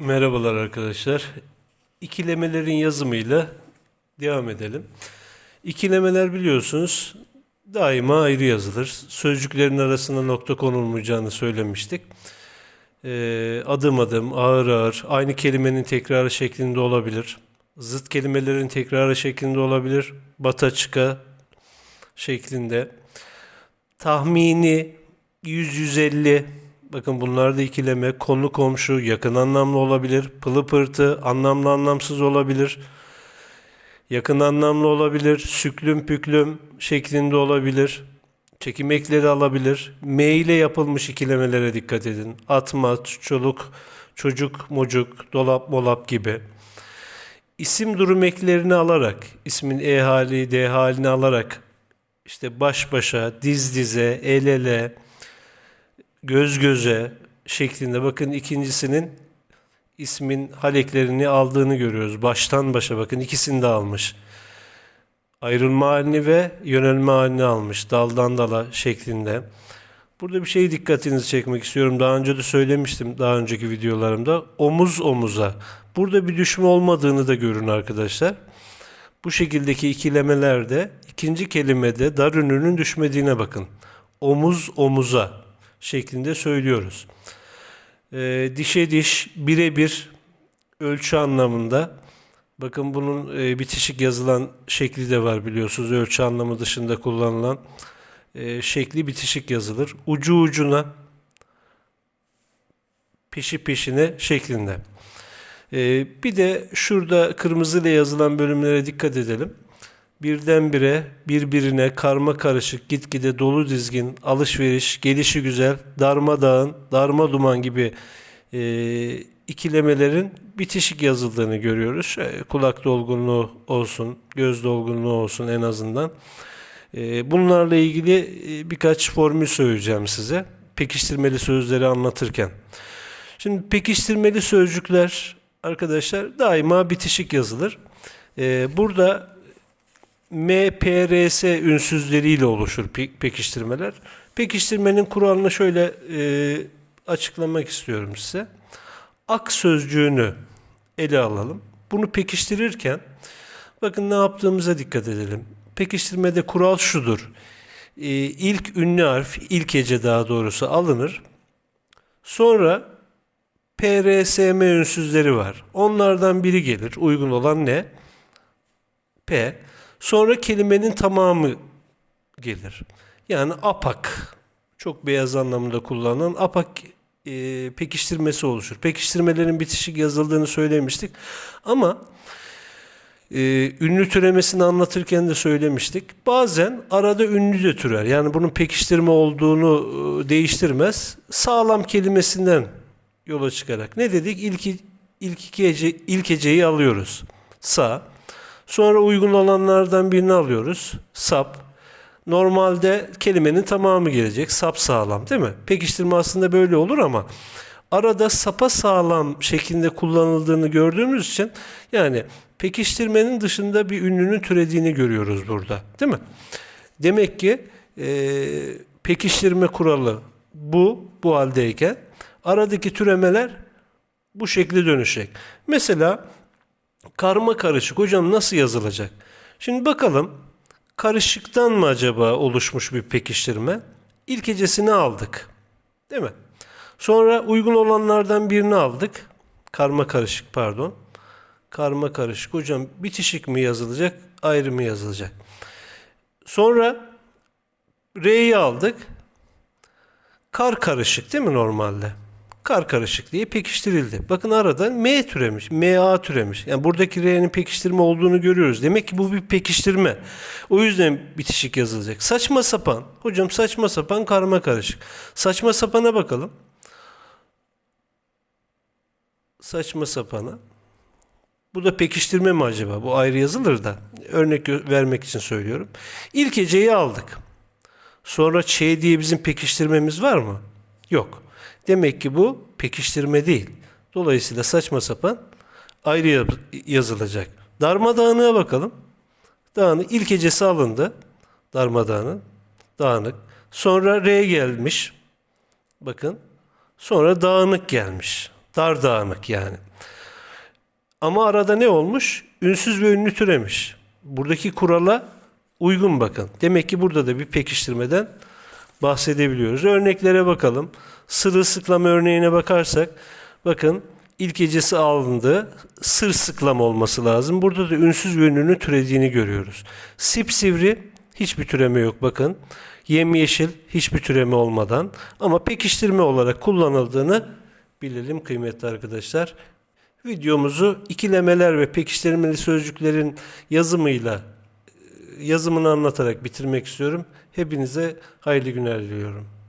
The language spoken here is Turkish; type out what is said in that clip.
Merhabalar arkadaşlar. İkilemelerin yazımıyla devam edelim. İkilemeler biliyorsunuz daima ayrı yazılır. Sözcüklerin arasına nokta konulmayacağını söylemiştik. Ee, adım adım, ağır ağır, aynı kelimenin tekrarı şeklinde olabilir. Zıt kelimelerin tekrarı şeklinde olabilir. Bata çıka şeklinde. Tahmini 100-150 bakın bunlar da ikileme. Konu komşu yakın anlamlı olabilir. Pılı pırtı anlamlı anlamsız olabilir. Yakın anlamlı olabilir. Süklüm püklüm şeklinde olabilir. Çekim ekleri alabilir. M ile yapılmış ikilemelere dikkat edin. Atma, çoluk, çocuk, mucuk, dolap, molap gibi. İsim durum eklerini alarak, ismin E hali, D halini alarak işte baş başa, diz dize, el ele, göz göze şeklinde bakın ikincisinin ismin haleklerini aldığını görüyoruz. Baştan başa bakın ikisini de almış. Ayrılma halini ve yönelme halini almış. Daldan dala şeklinde. Burada bir şey dikkatinizi çekmek istiyorum. Daha önce de söylemiştim daha önceki videolarımda. Omuz omuza. Burada bir düşme olmadığını da görün arkadaşlar. Bu şekildeki ikilemelerde ikinci kelimede dar ünlünün düşmediğine bakın. Omuz omuza şeklinde söylüyoruz. Ee, dişe diş birebir ölçü anlamında. Bakın bunun e, bitişik yazılan şekli de var biliyorsunuz. Ölçü anlamı dışında kullanılan e, şekli bitişik yazılır. Ucu ucuna peşi peşine şeklinde. Ee, bir de şurada kırmızı ile yazılan bölümlere dikkat edelim. Birdenbire, birbirine, karma karışık, gitgide dolu dizgin, alışveriş, gelişi güzel, darmadağın, darma duman gibi e, ikilemelerin bitişik yazıldığını görüyoruz. E, kulak dolgunluğu olsun, göz dolgunluğu olsun en azından. E, bunlarla ilgili e, birkaç formül söyleyeceğim size. Pekiştirmeli sözleri anlatırken. Şimdi pekiştirmeli sözcükler arkadaşlar daima bitişik yazılır. Burada M, P, R, S ünsüzleriyle oluşur pe- pekiştirmeler. Pekiştirmenin kuralını şöyle e, açıklamak istiyorum size. Ak sözcüğünü ele alalım. Bunu pekiştirirken bakın ne yaptığımıza dikkat edelim. Pekiştirmede kural şudur. Ee, ilk ünlü harf, ilk hece daha doğrusu alınır. Sonra PRSM ünsüzleri var. Onlardan biri gelir. Uygun olan ne? P. Sonra kelimenin tamamı gelir. Yani apak. Çok beyaz anlamında kullanılan apak e, pekiştirmesi oluşur. Pekiştirmelerin bitişik yazıldığını söylemiştik. Ama e, ünlü türemesini anlatırken de söylemiştik. Bazen arada ünlü de türer. Yani bunun pekiştirme olduğunu e, değiştirmez. Sağlam kelimesinden yola çıkarak ne dedik? İlk, ilk iki hece, ilk heceyi alıyoruz. Sa. Sonra uygun olanlardan birini alıyoruz. Sap. Normalde kelimenin tamamı gelecek. Sap sağlam değil mi? Pekiştirme aslında böyle olur ama arada sapa sağlam şeklinde kullanıldığını gördüğümüz için yani pekiştirmenin dışında bir ünlünün türediğini görüyoruz burada. Değil mi? Demek ki e, pekiştirme kuralı bu, bu haldeyken aradaki türemeler bu şekilde dönüşecek. Mesela karma karışık hocam nasıl yazılacak? Şimdi bakalım karışıktan mı acaba oluşmuş bir pekiştirme? İlk hecesini aldık. Değil mi? Sonra uygun olanlardan birini aldık. Karma karışık pardon. Karma karışık. Hocam bitişik mi yazılacak, ayrı mı yazılacak? Sonra R'yi aldık. Kar karışık değil mi normalde? Kar karışık diye pekiştirildi. Bakın arada M türemiş, MA türemiş. Yani buradaki R'nin pekiştirme olduğunu görüyoruz. Demek ki bu bir pekiştirme. O yüzden bitişik yazılacak. Saçma sapan. Hocam saçma sapan karma karışık. Saçma sapana bakalım. Saçma sapana. Bu da pekiştirme mi acaba? Bu ayrı yazılır da. Örnek vermek için söylüyorum. İlk heceyi aldık. Sonra Ç diye bizim pekiştirmemiz var mı? Yok. Demek ki bu pekiştirme değil. Dolayısıyla saçma sapan ayrı yazılacak. Darmadağınığa bakalım. Dağınık ilk hecesi alındı. Darmadağının. Dağınık. Sonra R gelmiş. Bakın. Sonra dağınık gelmiş. Dardağınık yani. Ama arada ne olmuş? Ünsüz ve ünlü türemiş. Buradaki kurala uygun bakın. Demek ki burada da bir pekiştirmeden bahsedebiliyoruz. Örneklere bakalım. Sırılsıklam örneğine bakarsak bakın ilk hecesi alındı. Sır sıklam olması lazım. Burada da ünsüz ve ünlünün türediğini görüyoruz. Sipsivri hiçbir türeme yok bakın. Yemyeşil hiçbir türeme olmadan ama pekiştirme olarak kullanıldığını bilelim kıymetli arkadaşlar. Videomuzu ikilemeler ve pekiştirmeli sözcüklerin yazımıyla yazımını anlatarak bitirmek istiyorum. Hepinize hayırlı günler diliyorum.